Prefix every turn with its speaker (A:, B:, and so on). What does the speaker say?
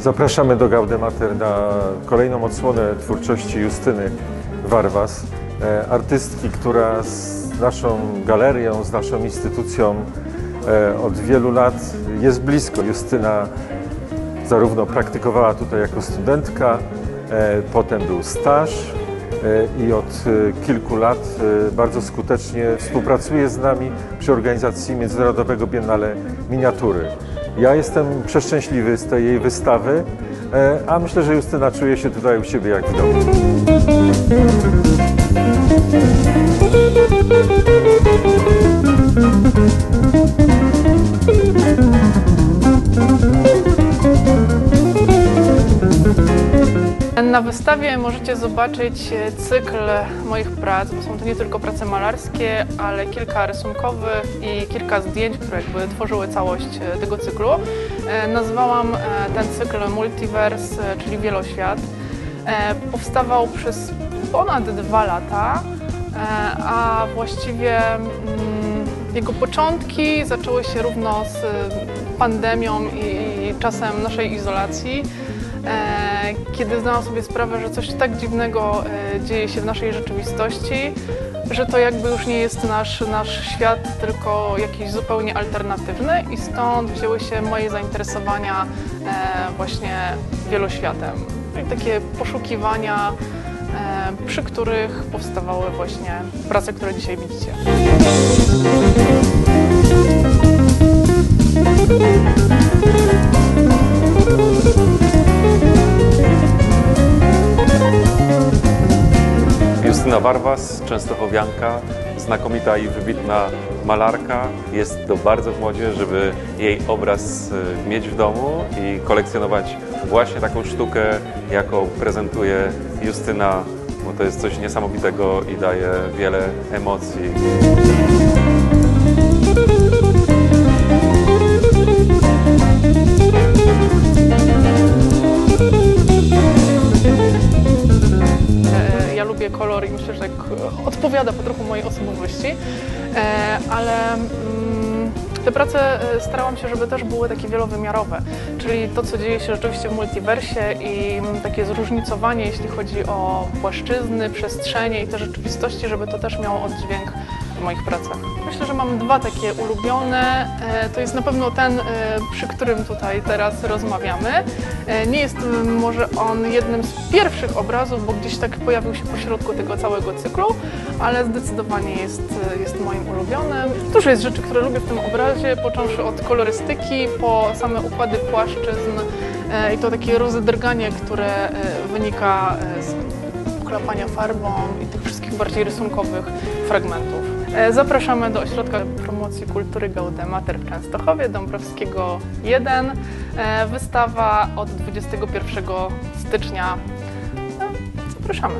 A: Zapraszamy do Gaudemater na kolejną odsłonę twórczości Justyny Warwas, e, artystki, która z naszą galerią, z naszą instytucją e, od wielu lat jest blisko. Justyna zarówno praktykowała tutaj jako studentka, e, potem był staż i od e, kilku lat e, bardzo skutecznie współpracuje z nami przy organizacji Międzynarodowego Biennale Miniatury. Ja jestem przeszczęśliwy z tej jej wystawy, e, a myślę, że Justyna czuje się tutaj u siebie jak w domu.
B: Na wystawie możecie zobaczyć e, cykl moich prac, bo są to nie tylko prace malarskie, ale kilka rysunkowych i kilka zdjęć, które jakby tworzyły całość e, tego cyklu. E, Nazwałam ten cykl Multiverse, czyli Wieloświat. Powstawał przez ponad dwa lata, a właściwie mm, jego początki zaczęły się równo z pandemią i czasem naszej izolacji. Kiedy zdałam sobie sprawę, że coś tak dziwnego e, dzieje się w naszej rzeczywistości, że to jakby już nie jest nasz, nasz świat, tylko jakiś zupełnie alternatywny i stąd wzięły się moje zainteresowania e, właśnie wieloświatem. I takie poszukiwania, e, przy których powstawały właśnie prace, które dzisiaj widzicie.
C: Justyna Warwas, częstochowianka, znakomita i wybitna malarka. Jest to bardzo w modzie, żeby jej obraz y, mieć w domu i kolekcjonować właśnie taką sztukę, jaką prezentuje Justyna, bo to jest coś niesamowitego i daje wiele emocji.
B: Lubię kolor i myślę, że tak e, odpowiada po trochu mojej osobowości, E, ale mm, te prace e, starałam się, żeby też były takie wielowymiarowe, czyli to, co dzieje się rzeczywiście w multiversie i mm, takie zróżnicowanie, jeśli chodzi o płaszczyzny, przestrzenie i te rzeczywistości, żeby to też miało oddźwięk moich pracach. Myślę, że mam dwa takie ulubione. E, To jest na pewno ten, e, przy którym tutaj teraz rozmawiamy. E, Nie jest może on jednym z pierwszych obrazów, bo gdzieś tak pojawił się pośrodku tego całego cyklu, ale zdecydowanie jest, jest moim ulubionym. Dużo jest rzeczy, które lubię w tym obrazie, począwszy od kolorystyki, po same układy płaszczyzn i to takie rozedrganie, które wynika z klepania farbą i tych wszystkich bardziej rysunkowych fragmentów. E, Zapraszamy do Ośrodka Promocji Kultury Gaudemater w Częstochowie, Dąbrowskiego 1. E, Wystawa od 21 stycznia. E, Zapraszamy.